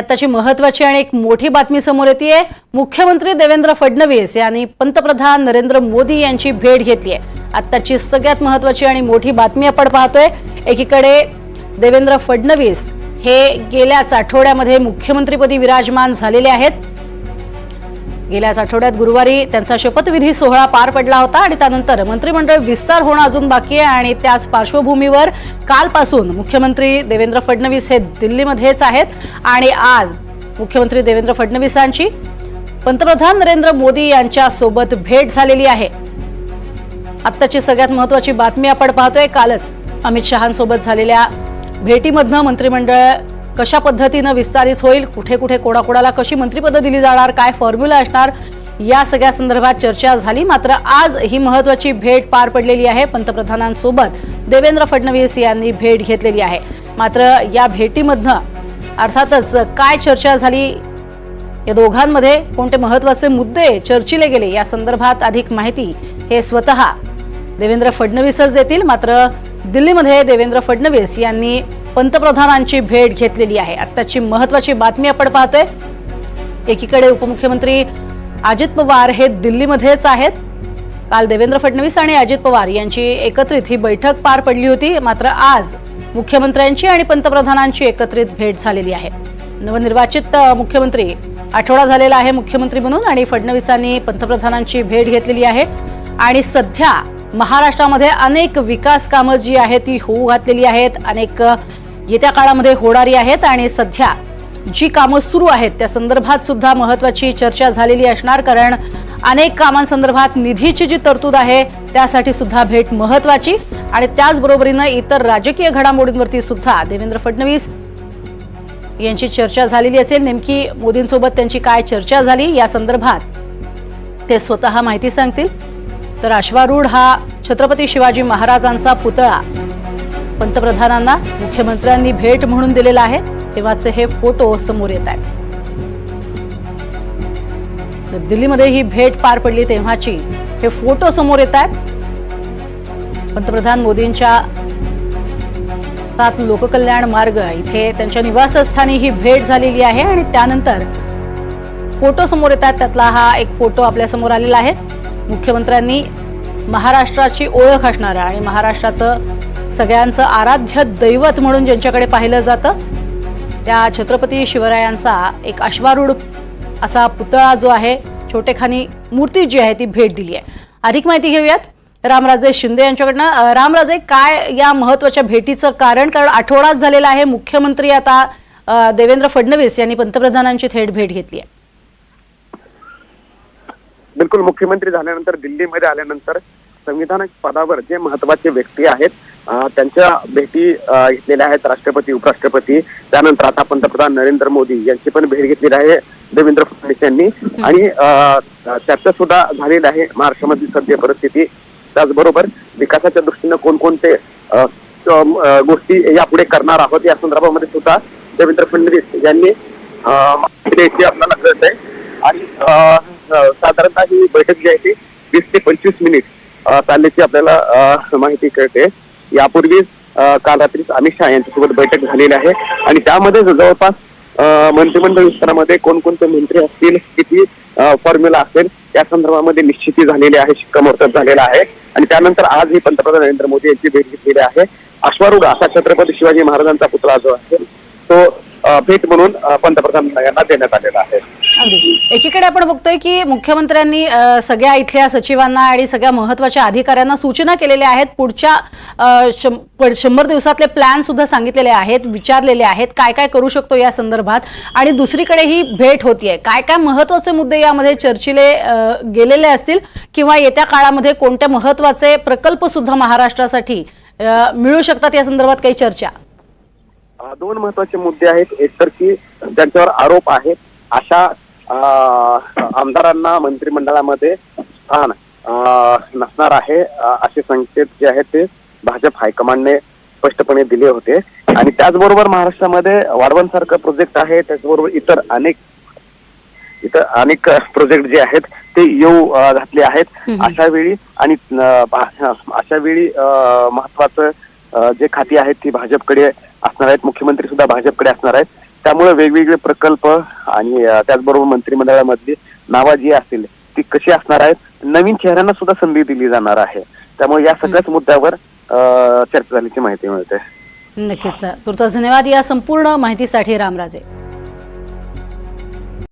आताची महत्वाची आणि एक मोठी बातमी समोर येते मुख्यमंत्री देवेंद्र फडणवीस यांनी पंतप्रधान नरेंद्र मोदी यांची भेट घेतली आहे आत्ताची सगळ्यात महत्वाची आणि मोठी बातमी आपण पाहतोय. एकीकडे देवेंद्र फडणवीस हे गेल्याच आठवड्यामध्ये मुख्यमंत्रीपदी विराजमान झालेले आहेत. गेल्याच आठवड्यात गुरुवारी त्यांचा शपथविधी सोहळा पार पडला होता आणि त्यानंतर मंत्रिमंडळ विस्तार होणं अजून बाकी आहे आणि त्याच पार्श्वभूमीवर कालपासून मुख्यमंत्री देवेंद्र फडणवीस हे दिल्लीमध्येच आहेत आणि आज मुख्यमंत्री देवेंद्र फडणवीसांची पंतप्रधान नरेंद्र मोदी यांच्यासोबत भेट झालेली आहे. आत्ताची सगळ्यात महत्वाची बातमी आपण पाहतोय. कालच अमित शहांसोबत झालेल्या भेटीमधनं मंत्रिमंडळ कशा पद्धतीनं विस्तारित होईल कुठे कुठे कोणाकोणाला कशी मंत्रिपदं दिली जाणार काय फॉर्म्युला असणार या सगळ्या संदर्भात चर्चा झाली. मात्र आज ही महत्वाची भेट पार पडलेली आहे पंतप्रधानांसोबत. देवेंद्र फडणवीस यांनी भेट घेतलेली आहे. मात्र या भेटीमधनं अर्थातच काय चर्चा झाली या दोघांमध्ये कोणते महत्त्वाचे मुद्दे चर्चिले गेले या संदर्भात अधिक माहिती हे स्वतः देवेंद्र फडणवीसच देतील. मात्र दिल्लीमध्ये देवेंद्र फडणवीस यांनी पंतप्रधानांची भेट घेतलेली आहे. आत्ताची महत्वाची बातमी आपण पाहतोय. एकीकडे उपमुख्यमंत्री अजित पवार हे दिल्लीमध्येच आहेत. काल देवेंद्र फडणवीस आणि अजित पवार यांची एकत्रित ही बैठक पार पडली होती. मात्र आज मुख्यमंत्र्यांची आणि पंतप्रधानांची एकत्रित भेट झालेली आहे. नवनिर्वाचित मुख्यमंत्री आठवडा झालेला आहे मुख्यमंत्री म्हणून आणि फडणवीसांनी पंतप्रधानांची भेट घेतलेली आहे. आणि सध्या महाराष्ट्रामध्ये अनेक विकास कामं जी आहेत ती होऊ घातलेली आहेत. अनेक येत्या काळामध्ये होणारी आहेत आणि सध्या जी कामं सुरू आहेत त्या संदर्भात सुद्धा महत्वाची चर्चा झालेली असणार कारण अनेक कामांसंदर्भात निधीची जी तरतूद आहे त्यासाठी सुद्धा भेट महत्वाची आणि त्याचबरोबरीनं इतर राजकीय घडामोडींवरती सुद्धा देवेंद्र फडणवीस यांची चर्चा झालेली असेल. नेमकी मोदींसोबत त्यांची काय चर्चा झाली या संदर्भात ते स्वतः माहिती सांगतील. तर अश्वारूढ हा छत्रपती शिवाजी महाराजांचा पुतळा पंतप्रधानांना मुख्यमंत्र्यांनी भेट म्हणून दिलेला आहे. तेव्हाचे हे फोटो समोर येत आहेत. तर दिल्लीमध्ये ही भेट पार पडली तेव्हाची हे फोटो समोर येत आहेत. पंतप्रधान मोदींच्या सात लोककल्याण मार्ग इथे त्यांच्या निवासस्थानी ही भेट झालेली आहे आणि त्यानंतर फोटो समोर येतात त्यातला हा एक फोटो आपल्यासमोर आलेला आहे. मुख्यमंत्र्यांनी महाराष्ट्राची ओळख असणारा आणि महाराष्ट्राचं सगळ्यांचं आराध्य दैवत म्हणून ज्यांच्याकडे पाहिलं जातं त्या छत्रपती शिवरायांचा एक अश्वारूढ असा पुतळा जो आहे छोटेखानी मूर्ती जी आहे ती भेट दिली आहे. अधिक माहिती घेऊयात. रामराजे शिंदे यांच्याकडनं. रामराजे काय या महत्त्वाच्या भेटीचं कारण? कारण आठवडाच झालेला आहे. मुख्यमंत्री आता देवेंद्र फडणवीस यांनी पंतप्रधानांची थेट भेट घेतली आहे. बिलकुल मुख्यमंत्री झाल्यानंतर दिल्लीमध्ये आल्यानंतर संविधानिक पदावर जे महत्त्वाचे व्यक्ती आहेत त्यांच्या भेटी घेतलेल्या आहेत राष्ट्रपती उपराष्ट्रपती. त्यानंतर आता पंतप्रधान नरेंद्र मोदी यांची पण भेट घेतलेली आहे देवेंद्र फडणवीस यांनी. आणि चर्चा सुद्धा झालेली आहे महाराष्ट्रामधील सध्या परिस्थिती. त्याचबरोबर विकासाच्या दृष्टीनं कोणकोणते गोष्टी यापुढे करणार आहोत या संदर्भामध्ये सुद्धा देवेंद्र फडणवीस यांनी माहिती द्यायची आपल्याला कळत आहे आणि अं, साधारणतः ही बैठक जी आहे ती वीस ते पंचवीस मिनिट चालल्याची आपल्याला माहिती कळते. यापूर्वी काल रात्रीच अमित शहा यांच्यासोबत बैठक झालेली आहे. आणि त्यामध्ये जवळपास अं, मंत्रिमंडळ विस्तारामध्ये कोणकोणते मंत्री असतील किती फॉर्म्युला असेल या संदर्भामध्ये निश्चिती झालेली आहे शिक्कामोर्तब झालेला आहे. आणि त्यानंतर आज ही पंतप्रधान नरेंद्र मोदी यांची भेट घेतलेली आहे. अश्वारूढ असा छत्रपती शिवाजी महाराजांचा पुतळा जो आहे तो भेट म्हणून पंतप्रधान यांना देण्यात आलेला आहे. अगदी. एकीकडे आपण बघतोय की मुख्यमंत्र्यांनी सगळ्या इथल्या सचिवांना आणि सगळ्या महत्त्वाच्या अधिकाऱ्यांना सूचना केलेल्या आहेत. पुढच्या शंभर दिवसातले प्लॅन सुद्धा सांगितलेले आहेत विचारलेले आहेत. काय काय करू शकतो या संदर्भात? आणि दुसरीकडे ही भेट होतीये. काय काय महत्त्वाचे मुद्दे यामध्ये चर्चिले गेलेले असतील? किंवा येत्या काळामध्ये कोणत्या महत्त्वाचे प्रकल्प सुद्धा महाराष्ट्रासाठी मिळू शकतात या संदर्भात काही चर्चा? दोन महत्त्वाचे मुद्दे आहेत. एक तर की ज्यांच्यावर आरोप आहेत अशा आमदारांना मंत्रिमंडळामध्ये स्थान नसणार आहे असे संकेत जे आहेत ते भाजप हायकमांडने स्पष्टपणे दिले होते. आणि त्याचबरोबर महाराष्ट्रामध्ये वाढवण सारखं प्रोजेक्ट आहे त्याचबरोबर इतर अनेक इतर अनेक प्रोजेक्ट जे आहेत ते येऊ घातले आहेत. अशा वेळी आणि अशा वेळी महत्वाचं जे खाती आहेत ती भाजपकडे असणार आहेत. मुख्यमंत्री सुद्धा भाजपकडे असणार आहेत. त्यामुळे वेगवेगळे प्रकल्प आणि त्याचबरोबर मंत्रिमंडळामधली नावं जी असतील ती कशी असणार आहेत? नवीन चेहऱ्यांना सुद्धा संधी दिली जाणार आहे. त्यामुळे या सगळ्याच मुद्द्यावर चर्चा झाल्याची माहिती मिळते. नक्कीच. तुर्तास धन्यवाद. या संपूर्ण माहितीसाठी रामराजे.